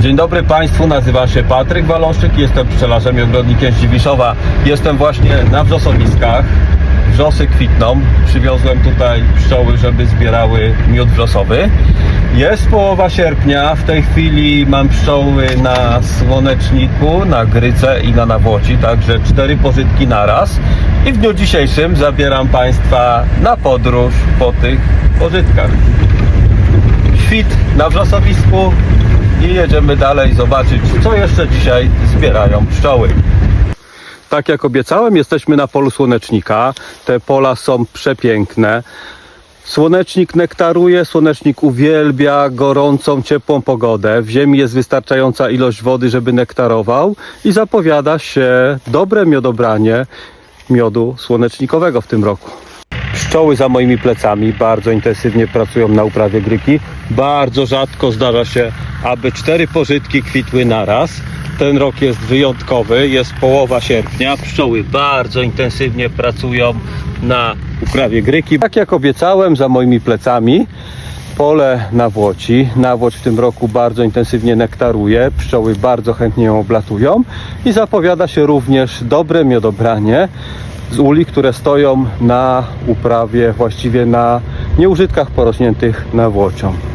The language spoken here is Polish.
Dzień dobry Państwu, nazywam się Patryk Waloszczyk, jestem pszczelarzem i ogrodnikiem Dziwiszowa. Jestem właśnie na wrzosowiskach. Wrzosy kwitną. Przywiozłem tutaj pszczoły, żeby zbierały miód wrzosowy. Jest połowa sierpnia. W tej chwili mam pszczoły na słoneczniku, na gryce i na nawłoci, także cztery pożytki naraz. I w dniu dzisiejszym zabieram Państwa na podróż po tych pożytkach świt na wrzosowisku i jedziemy dalej zobaczyć, co jeszcze dzisiaj zbierają pszczoły. Tak jak obiecałem, jesteśmy na polu słonecznika. Te pola są przepiękne. Słonecznik nektaruje, słonecznik uwielbia gorącą, ciepłą pogodę. W ziemi jest wystarczająca ilość wody, żeby nektarował i zapowiada się dobre miodobranie miodu słonecznikowego w tym roku. Pszczoły za moimi plecami bardzo intensywnie pracują na uprawie gryki. Bardzo rzadko zdarza się, aby cztery pożytki kwitły naraz. Ten rok jest wyjątkowy, jest połowa sierpnia. Pszczoły bardzo intensywnie pracują na uprawie gryki. Tak jak obiecałem, za moimi plecami pole nawłoci. Nawłoć w tym roku bardzo intensywnie nektaruje, pszczoły bardzo chętnie ją oblatują i zapowiada się również dobre miodobranie z uli, które stoją na uprawie, właściwie na nieużytkach porośniętych nawłocią.